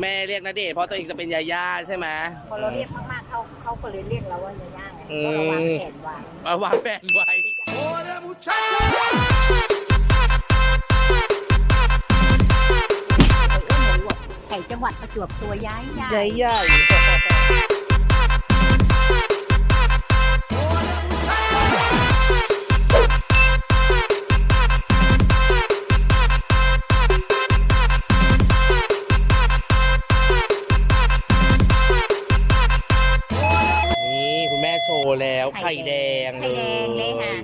แม่เรียกนาเดชน์เพราะตัวเองจะเป็นยาย่าใช่ไหม พอเราเรียกมากๆเขาเขาก็เลยเรียกเราว่ายาย่าไงอืเพมราะเราวางแผนวางเอาวางแผนไว้ ไก่จังหวัดประจวบตัวย้ายใหญ่ ใหญ่ แล้วไข่แดงเลไข่แดงเลยค่ะย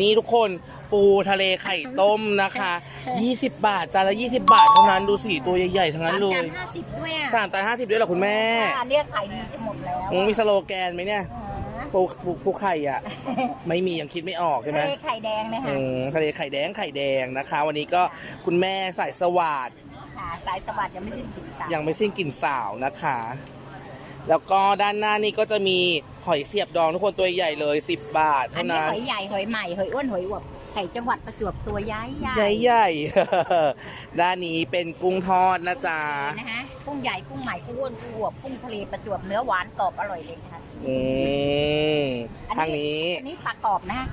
นี่ทุกคนปูทะเลไข่ต้มนะคะ 20 บาทจานละ 20 บาทเท่านั้นดูสิตัวใหญ่ๆทั้งนั้นเลสามยจานห้าสิบด้วยอะสามจานห้าสิบด้วยเหรอคุณแม่อันเนี้ยขายดีจะหมดแล้วอืมมีสโลแกนไหมเนี่ยอ่าปูปูปูไข่อะ ไม่มียังคิดไม่ออกใช่ไหมทะเลไข่แดงเลยอืค่ะมทะเลไข่แดงไข่แดงนะคะ วันนี้ก็คุณแม่ใส่สวัสดค่ะสายสวัสดิ์ยังไม่สิ้นสุดสายยังไม่สิ้นกลิ่นสาวนะคะ แล้วก็ด้านหน้านี่ก็จะมีหอยเสียบดองทุกคนตัวใหญ่เลย 10 บาทอันเท่านี้นั้นหอยใหญ่หอยใหม่หอยอ้วนหอยอวบไก่จังหวัดประจวบตัวย้ายใหญ่ใหญ่ใหญ่ๆ ด้านนี้เป็นกุ้งทอดนะจ๊ะนะฮะกุ้งใหญ่กุ้งใหม่กุ้งอ้วนกุ้งอวบกุ้งทะเลประจวบเนื้อหวานกรอบอร่อยเลยนะคะอืมทางนี้ อันนี้ปลากรอบนะฮะ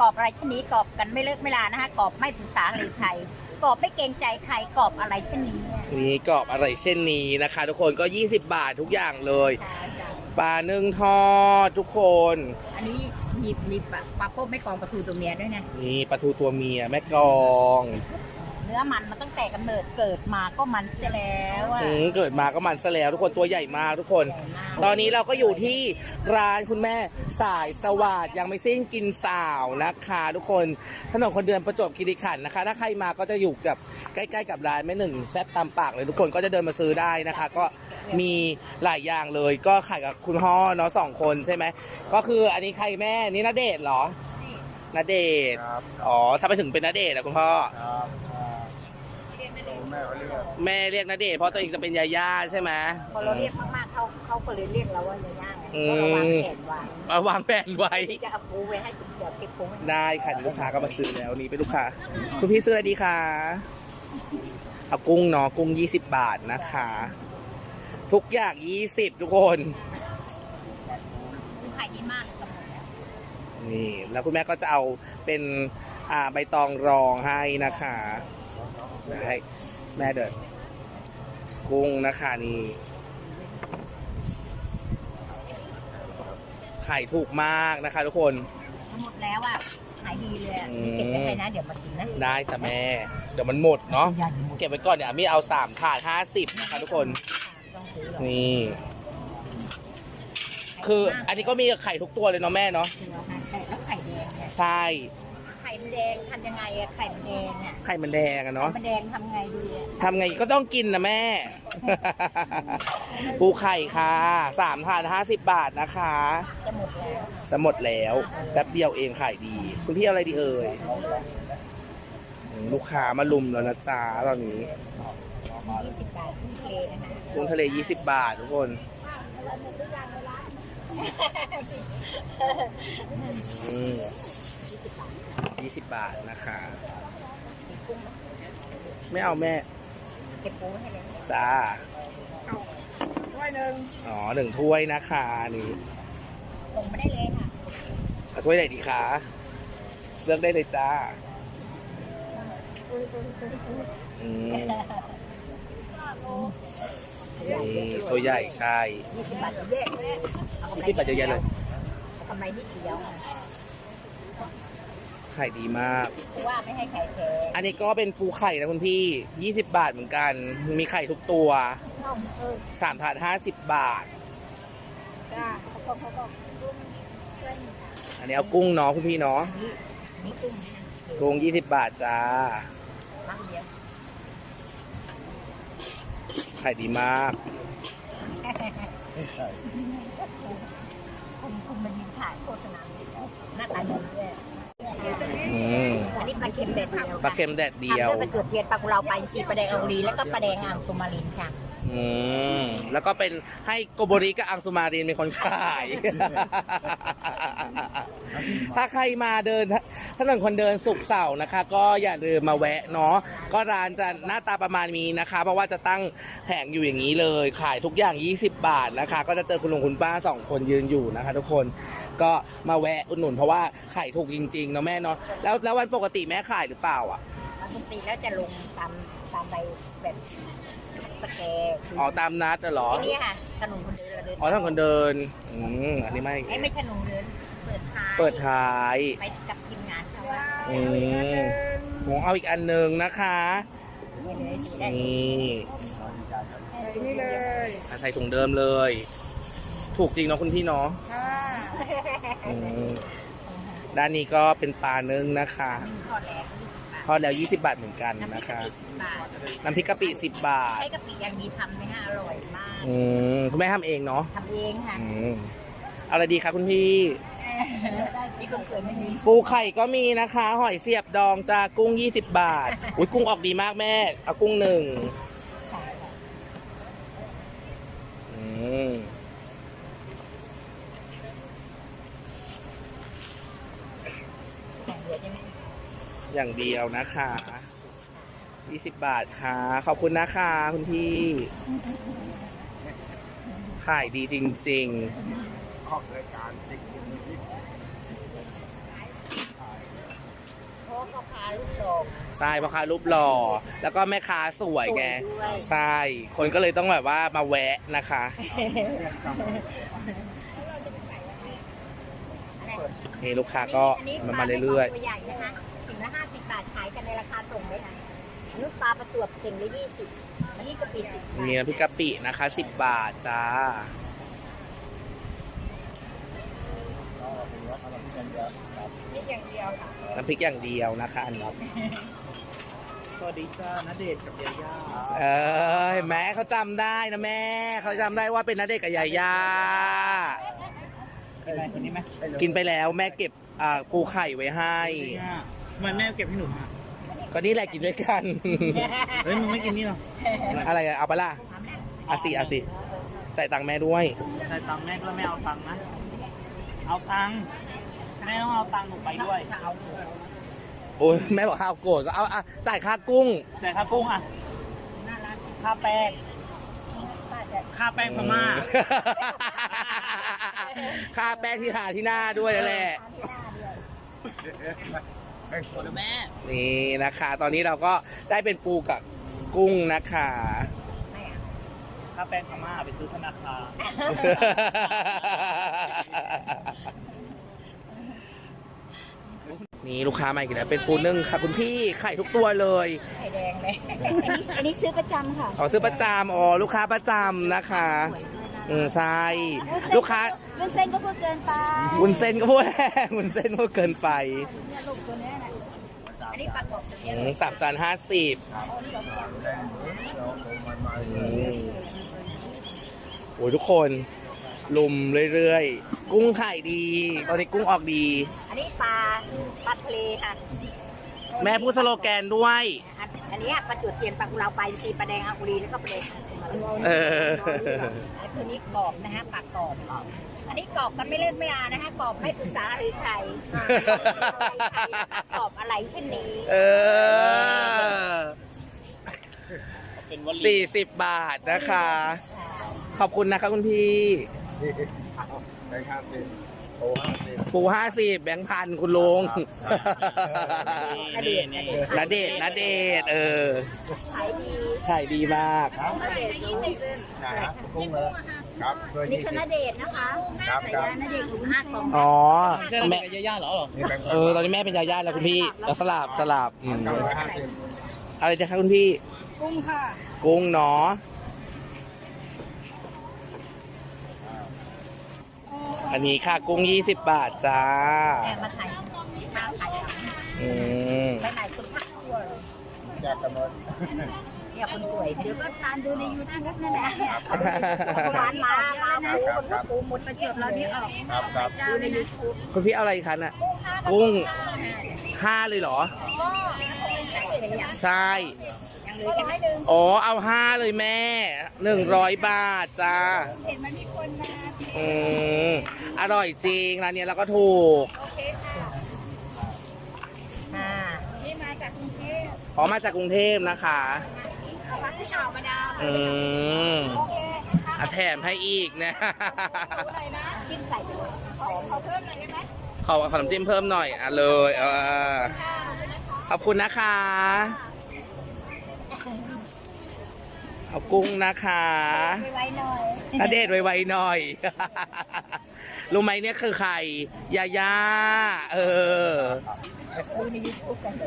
กรอบอะไรชนิดกรอบกันไม่เลิกไม่ลานะฮะกรอบไม่ปรึกษาหรือใครกรอบไม่เกรงใจใครกรอบอะไรชนิดเนี่ย นี่กรอบอะไรเช่นนี้นะคะ ทุกคนก็ 20 บาททุกอย่างเลยใช่จ้ะปลานึ่งทอดทุกคน อันนี้มีมีปลาปลาโป๊บไม่กรองปลาทูตัวเมียด้วยนะนี่ปลาทูตัวเมียแม่กองเนื้อมันมันตั้งแต่กำเนิดเกิดมาก็มันเสียแล้วอะอืมเกิดมาก็มันซะแล้วทุกคนตัวใหญ่มากทุกคน ตอนนี้เราก็อยู่ที่ร้านคุณแม่สายสวัสดยังไม่สิ้นกินสาวนะคะทุกคนถนนคนเดือนประจวบคีรีขันธ์นะคะ ถ้าใครมาก็จะอยู่กับใกล้ ๆ กับร้านแม่หนึ่งแซ่บตามปากเลยทุกคนก็จะเดินมาซื้อได้นะคะ ก็มีหลายอย่างเลย ก็ขายกับคุณพ่อเนาะสองคนใช่ไหมก็คืออันนี้ใครแม่นี่นาเดชน์เหรอนาเดชน์ครับ อ๋อถ้าไปถึงเป็นนาเดชน์นะคุณพ่อ ครับอ่า แม่เขาเรียกแม่เรียกนาเดชน์เพราะตัวเองจะเป็นยาย่าใช่ไหม พอเราเรียกมากๆเขาเขาก็เลยเรียกเราว่ายาย่าไงอืเพมราะเราวางแผนวางเอาวางแผนไว้จะเอาปูไว้ให้คุณเดี๋ยวเก็บปูไว้ได้ค่ะเดี๋ยวลูกค้าก็มาซื้อแล้วนี่เป็นลูกค้าคุณพี่ซื้ออะไรดีคะเอากุ้งเนาะกุ้ง 20 บาทนะคะ ทุกอย่าง 20 ทุกคน ขายดีมากเลยกำหนดแล้วนี่ แล้วคุณแม่ก็จะเอาเป็นอ่าใบตองรองให้นะคะเดี๋ยวให้ แม่เดินกุ้งนะคะนี่ไข่ถูกมากนะคะ ทุกคนหมดแล้วอะขายดีเลยอะอืมเก็บไว้ให้นะ เดี๋ยวมากินนะได้จ้ะแม่ เดี๋ยวมันหมดเนาะใหญ่หมดเก็บไว้ก่อนเดี๋ยวอามีเอาสามถาดห้าสิบนะคะทุกคน ต้องซื้อหรอกนี่ คืออันนี้ก็มีไข่ทุกตัวเลยเนาะแม่เนาะไข่แล้วไข่แดงเนี่ยใช่ ไข่มันแดงทำยังไงอะไข่มันแดงอะไข่มันแดงอะไข่เนาะมันแดงทำไงดีอะทำไงก็ต้องกินนะแม่ ปูไข่ค่ะสามถาดห้าสิบบาทนะคะจะหมดแล้วจะหมดแล้วแป๊บเดียวเองขายดี คุณพี่เอาอะไรดีเอ่ยอืมลูกค้ามาลุมแล้วนะจ๊ะตอนนี้ยี่สิบบาทที่เทนะคะกุ้งทะเล20บาททุกคนอืม 20 บาทนะคะ ไม่เอาแม่ เก็บปูไว้ให้เลยจ้า ถ้วยหนึ่งอ๋อหนึ่งถ้วยนะคะนี่ส่งมาได้เลยค่ะเอาถ้วยไหนดีคะ เลือกได้เลยจ้าอืมนี่ตัวใหญ่ใช่ยี่สิบบาทจะแยกเอากำไร20บาทเยอะแยะเลย เอากำไรนิดเดียว ไข่ดีมากเพราะว่าไม่ให้ไข่แท้อันนี้ก็เป็นปูไข่นะคุณพี่ 20 บาทเหมือนกัน มีไข่ทุกตัวเออสามถาด50 บาท จ้าเขาก็เขาก็อันนี้เอากุ้งเนาะคุณพี่เนาะ นี่นี่กุ้งนะกุ้ง20 บาทจ้า มั่งเดียวไข่ดีมากคุณคุณมันยินถ่ายโฆษณาหน้าตาดีด้วย อืมอันนี้ปลาเค็มแดดเดียวปลาเค็มแดดเดียวทำด้วยปลาเกือบเพียนปลากุเลาไปซีปลาแดงอังรีแล้วก็ปลาแดงอ่างตุมารินค่ะอืมแล้วก็เป็นให้โกโบริกับอังสุมารินเป็นคนขาย ถ้าใครมาเดิน ถถนนคนเดินสุกร์เสาร์นะคะ ก็อย่าลืมมาแวะเนาะก็ร้านจะหน้าตาประมาณนี้นะคะ เพราะว่าจะตั้งแผงอยู่อย่างนี้เลย ขายทุกอย่าง 20 บาทนะคะ ก็จะเจอคุณลุงคุณป้าสองคนยืนอยู่นะคะ ทุกคนก็มาแวะอุดหนุนเพราะว่าขายถูกจริงๆเนาะแม่เนาะแล้วแล้ววันปกติแม่ขายหรือเปล่าอะปกติแล้วจะลงตามตามใบแบบสแกนอ๋อตามนัดน่ะเหรอไอ้นี่ค่ะถนนคนเดินเราเดินอ๋อทางคนเดินอืมอันนี้ไม่ไอ้ไม่ถนนเดินเปิดท้ายเปิดท้ายไปกับทีมงานเขาว่า อืมผมเอาอีกอันหนึ่งนะคะเนี่ยเลยดูได้นี่อะใส่ถุงเดิมเลย ถูกจริงเนาะคุณพี่เนาะอืมด้านนี้ก็เป็นปลานึ่งนะคะทอดแหลก20บาททอดแล้ว 20 บาทเหมือนกันน้ำพรินะกกะคะ ปิ10บาทน้ำพริกกะปิ 10 บาท ใช้กะปิอย่างดีทำไหมฮะอร่อยมากอืมคุณแม่ทำเองเนาะทำเองค่ะอืมเอาอะไรดีคะคุณพี่ มีคนเกิดไม่มีปูไข่ก็มีนะคะ หอยเสียบดองจ้ากุ้ง 20 บาท อุ้ยกุ้งออกดีมากแม่ เอากุ้งหนึ่งอืมเดี๋ยวใช่ไหมอย่างเดียวนะคะ 20 บาทค่ะ ขอบคุณนะคะ คุณพี่ ขายดีจริง ออกรายการติ๊กติ๊กติ๊กเพราะเขาพาลูกดอกๆใช่พ่อค้ารูปหล่อ แล้วก็แม่ค้าสวยไง สวยด้วย ใช่ คนก็เลยต้องแบบว่ามาแวะนะคะนี่ลูกค้าก็อันนี้มาปลมาเรื่อยตัวใหญ่นะคะถึงละ50บาทขายกันในราคาส่งเลยค่ะอันนี้ปลาประจวบเข่งละ20อันนี้กะปิ10บาๆมีทน้ำพริกกะปินะคะ 10 บาทจ้า นี่อย่างเดียวค่ะน้ำพริกอย่างเดียวนะคะอันนี้สวัสดีจ้าณเดชน์กับยาย่าเออเห็นไหมเขาจำได้นะแม่ เขาจำได้ว่าเป็นนาเดชน์กับยาย่าเป็นไรคนนี้ไหมกินไปแล้วแม่เก็บอ่าปูไข่ไว้ให้ทำไมแม่เก็บให้หนูอะก็นี่แหละกินด้วยกัน เฮ้ยมึงไม่กินนี่หรออะไรอะเอาไปะล่ะอาสิอาสิจ่ายตังค์แม่ด้วยใส่ตังค์แม่ก็ไม่เอาตังค์นะ เอาตังค์แม่ต้องเอาตังค์หนูไปด้วยโอ้ยแม่บอกข้าวโกรธก็เอาอะจ่ายค่ากุ้ง แต่ค่ากุ้งอะค่าแป้งค่าแป้งพม่า ค่าแป้งที่ทาที่หน้าด้วยนั่นแหละ แม่ นี่นะคะ ตอนนี้เราก็ได้เป็นปูกับกุ้งนะคะค่าแป้งพม่าไปซื้อธนาคารนี่ลูกค้ามาอีกแล้วเป็นปูนึ่งค่ะคุณพี่ไข่ทุกตัวเลยไข่แดงเลยอันนี้ซื้อประจำค่ะขอซื้อประจำอ๋อลูกค้าประจำนะคะ อืมใช่ลูกค้าวุ้นเส้นก็เพื่อเกินไปวุ้นเส้นก็พูด วุ้นเส้นก็เกินไปเนี่ยลูกตัวเนี้ยนะอันนี้ปลากรอบตัวเนี้ย อืมสามจานห้าสิบโอ้ยทุกคน ลุมเรื่อยๆ กุ้งไข่ดี ตอนนี้กุ้งออกดี อันนี้ปลาปลาทะเลค่ะแม่พูดสโลแกนด้วย อันอันนี้ปลาจุดเทียนปลากุเลาไปซีปลาแดงอากุรีแล้วก็ปลาแดงเอออันตัวนี้กรอบนะฮะปลากรอบ อันนี้กรอบกันไม่เลิกไม่ลานะฮะกรอบไม่ปรึกษาหรือใครกรอบอะไรเช่นนี้ เออเป็นวลีสี่สิบบาทนะคะ ขอบคุณนะคะคุณพี่ แบงค์ห้าสิบโอ้ห้าสิบ ปูห้าสิบแบงค์พันคุณลุงนี่นี่นาเดชน์นาเดชน์เออ ขายดี ขายดีมากนาเดชน์ยี่สิบนะกุ้งเลยครับเบอร์นี่ยี่คือสิบนาเดชน์นะคะครับใส่ครับยานาเดชน์ถุงห้ากล่องอ๋อใช่แม่แม่ย่าๆเหรอนี่แบงค์เออ ตอนนี้แม่เป็นยาย่าแล้วคุณพี่แล้วสลับสลับอืมเก้าร้อยห้าสิบอะไรนะคะคุณพี่ กุ้งค่ะ กุ้งเนาะ อันนี้ค่ะกุ้ง 20 บาทจ้าแม่มาไทยมาไทยอืมไปไหนคุณพักทั่วเลยแจกกันหมดเนี่ยคนสวยเดี๋ยวก็ตามดูในยูทูบนั่นแหละร้านมามาปูคนก็ปูหมดประจบเรานี่ออกครับครับดูในยูทูบคุณพี่เอาอะไรอีกคะน่ะกุ้งห้าเลยเหรอ ใช่ยังเหลือแค่ไม่ดึงอ๋อเอาห้าเลยแม่หนึ่งร้อยบาทจ้า เห็นมันมีคนมาอืม อร่อยจริงร้านเนี้ยแล้วก็ถูกโอเคค่ะอ๋อมาจากกรุงเทพนะคะพักที่อ่าวมะนาวอืมโอเคอะแถมให้อีกนะ อะไรนะจิ้มใส่ไปเลยขอขอเพิ่มหน่อยได้ไหมขอขอน้ำจิ้มเพิ่มหน่อยอะเลยเออขอบคุณนะคะ เอากุ้งนะคะ ไปไว้หน่อย ณเดชน์ไวๆหน่อย รู้ไหมเนี่ยคือใครยาย่าเออ ดูในยูทูบกันดู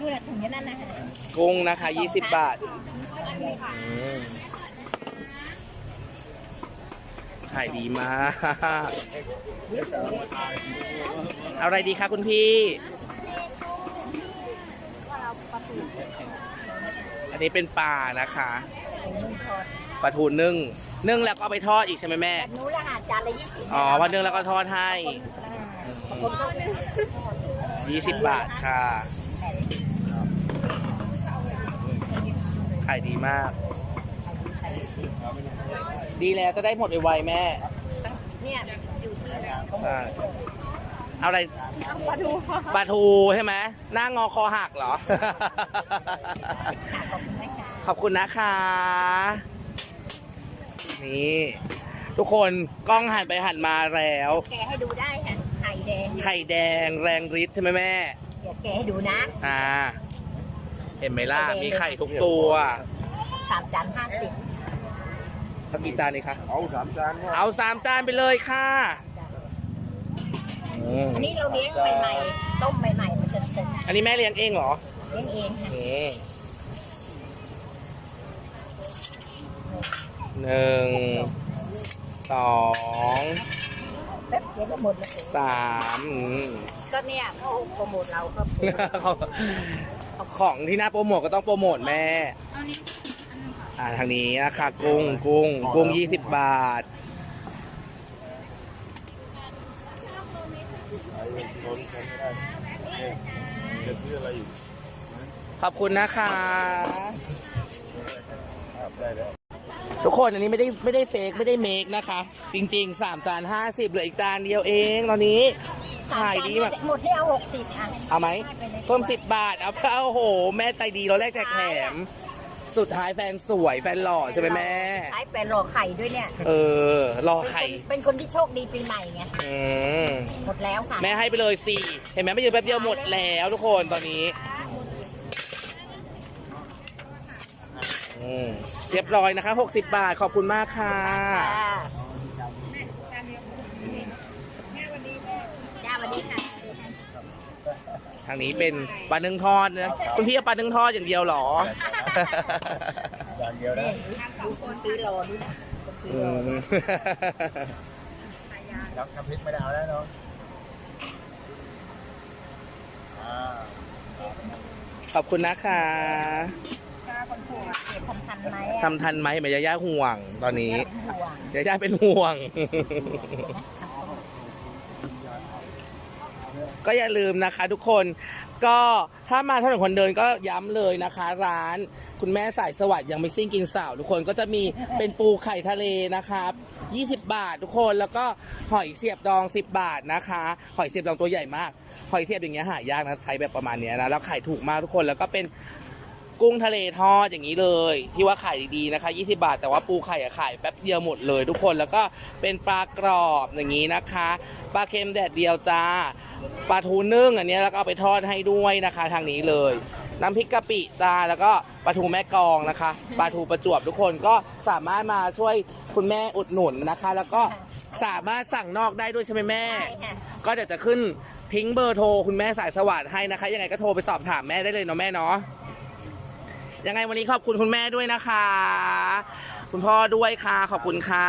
ดูแหละถึงอย่างนั้นนะกุ้งนะคะ 20 บาทขายดีมาก เอาอะไรดีคะคุณพี่ อันนี้เป็นปลานะคะ ปลาทูนึ่งนึ่งแล้วก็เอาไปทอดอีกใช่ไหมแม่ แบบนู้นละค่ะจานละยี่สิบอ๋อพอนึ่งแล้วก็ทอดให้บางคนก็นึ่ง20 บาทค่ะขายดีมาก ดีแล้วจะได้หมดไวๆแม่เนี่ยอยู่ที่ไหนใช่เอาอะไรปลาทูปลาทูใช่ไหมหน้างอคอหักเหรอ ขอบคุณนะคะ ขอบคุณนะคะ นี่ ทุกคนกล้องหันไปหันมาแล้ว แกให้ดูได้ค่ะไข่แดงไข่แดงแรงฤทธิ์ใช่ไหมแม่ เดี๋ยวแกให้ดูนะอ่า เห็นไหมล่ะ มีไข่ทุกตัวสามจานห้าสิบเอากี่จานนี่คะ เอาสามจานครับเอาสามจานไปเลยค่ะอืมอันนี้เราเลี้ยงใหม่ๆต้มใหม่ๆมันจะเสร็จอันนี้แม่เลี้ยงเองเหรอเลี้ยงเองค่ะ นี่ หนึ่งสองแป๊บเดียวก็หมดแล้วสามอืม ก็เนี่ยเขาโปรโมทเราก็ของที่น่าโปรโมทก็ต้องโปรโมทแม่ อ่าทางนี้นะคะกุ้งกุ้งกุ้งยี่สิบบาท จะซื้ออะไรอยู่ขอบคุณนะคะ ครับได้แล้ว ทุกคนอันนี้ไม่ได้ไม่ได้เฟกไม่ได้เมคนะคะ จริงๆ 3 จาน 50เหลืออีกจานเดียวเองตอนนี้สามขายจานดีแบบหมดที่เอาหกสิบอะเอาไหมเพิ่ม 10 บาทเอาเอาโอ้โหแม่ใจดีเราแรกแจกแถม สุดท้ายแฟนสวยแฟนหล่อใช่ไหมแม่ขายเป็นหล่อไข่ด้วยเนี่ย เออรอไข่เป็นคนเป็นคนที่โชคดีปีใหม่ไงอืมหมดแล้วค่ะ แม่ให้ไปเลยสี่เห็นไหมไม่อยู่แป๊บเดียวหมดแล้วทุกคนตอนนี้อืม เรียบร้อยนะคะ 60 บาท ขอบคุณมากค่ะค่ะจ้าสวัสดีค่ะทางนี้เป็นปลานึ่งทอดนะ คุณพี่เอาปลานึ่งทอดอย่างเดียวเหรอ อย่างเดียวนะดูคนซื้อรอด้วยนะคนซื้ออืรอมน้ำน้ำพริกไม่ได้เอาแล้วเนาะอ่าขอบคุณนะคะ นไหมทำทันไหมเห็นไหมยาย่าห่วงตอนนี้ห่วงยาย่าเป็นห่วง ก็อย่าลืมนะคะทุกคน ก็ถ้ามาถนนคนเดินก็ย้ำเลยนะคะ ร้านคุณแม่สายสวัสดิ์ยังไม่ซิ่งกินสาว ทุกคนก็จะมีเป็นปูไข่ทะเลนะครับ 20 บาททุกคนแล้วก็หอยเสียบดอง 10 บาทนะคะ หอยเสียบดองตัวใหญ่มาก หอยเสียบอย่างเงี้ยหายากนะไซส์แบบประมาณเนี้ยนะแล้วขายถูกมากทุกคนแล้วก็เป็น กุ้งทะเลทอดอย่างนี้เลย ที่ว่าขายดีๆนะคะ20 บาท แต่ว่าปูไข่อะขายแป๊บเดียวหมดเลย ทุกคนแล้วก็เป็นปลากรอบอย่างนี้นะคะปลาเค็มแดดเดียวจ้าปลาทูนึ่งอันเนี้ยแล้วก็เอาไปทอดให้ด้วยนะคะ ทางนี้เลย น้ำพริกกะปิจ้าแล้วก็ปลาทูแม่กองนะคะปลาทูประจวบทุกคนก็สามารถมาช่วยคุณแม่อุดหนุนนะคะ แล้วก็สามารถสั่งนอกได้ด้วยใช่ไหมแม่ใช่ค่ะก็เดี๋ยวจะขึ้นทิ้งเบอร์โทรคุณแม่สายสวัสดิ์ให้นะคะ ยังไงก็โทรไปสอบถามแม่ได้เลยเนาะแม่เนาะ ยังไงวันนี้ขอบคุณคุณแม่ด้วยนะคะ คุณพ่อด้วยค่ะ ขอบคุณค่ะ